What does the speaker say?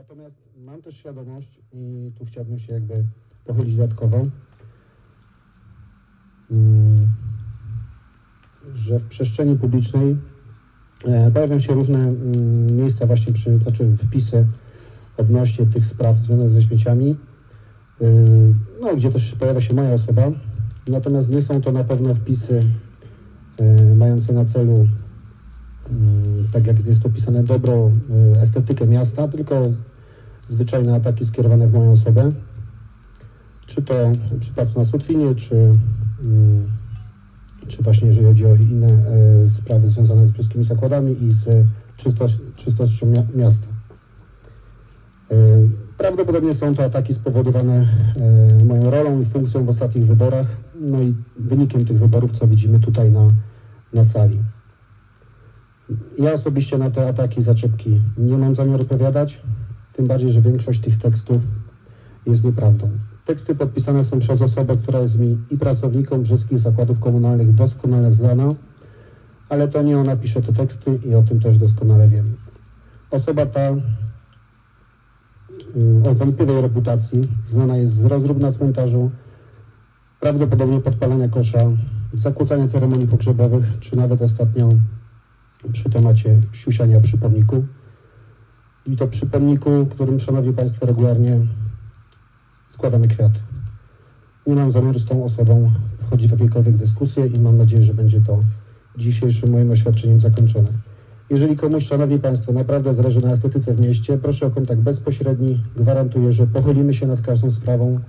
Natomiast mam też świadomość i tu chciałbym się jakby pochylić dodatkowo, mm, że w przestrzeni publicznej e, pojawią się różne mm, miejsca właśnie przy, znaczy wpisy odnośnie tych spraw związanych ze śmieciami, y, no, gdzie też pojawia się moja osoba. Natomiast nie są to na pewno wpisy y, mające na celu, mm, tak jak jest to pisane, dobro, estetykę miasta, tylko zwyczajne ataki skierowane w moją osobę. Czy to w przypadku na Sutwinie, czy, mm, czy właśnie jeżeli chodzi o inne e, sprawy związane z wszystkimi zakładami i z czystość, czystością mia- miasta. E, Prawdopodobnie są to ataki spowodowane e, moją rolą i funkcją w ostatnich wyborach, no i wynikiem tych wyborów, co widzimy tutaj na, na sali. Ja osobiście na te ataki, zaczepki nie mam zamiaru odpowiadać, tym bardziej, że większość tych tekstów jest nieprawdą. Teksty podpisane są przez osobę, która jest mi i pracownikom wszystkich zakładów komunalnych doskonale znana, ale to nie ona pisze te teksty i o tym też doskonale wiem. Osoba ta y, o wątpliwej reputacji, znana jest z rozrób na cmentarzu, prawdopodobnie podpalania kosza, zakłócania ceremonii pogrzebowych, czy nawet ostatnio przy temacie siusiania przy pomniku. I to przy pomniku, którym, Szanowni Państwo, regularnie składamy kwiaty. Nie mam zamiaru z tą osobą wchodzić w jakiekolwiek dyskusje i mam nadzieję, że będzie to dzisiejszym moim oświadczeniem zakończone. Jeżeli komuś, Szanowni Państwo, naprawdę zależy na estetyce w mieście, proszę o kontakt bezpośredni. Gwarantuję, że pochylimy się nad każdą sprawą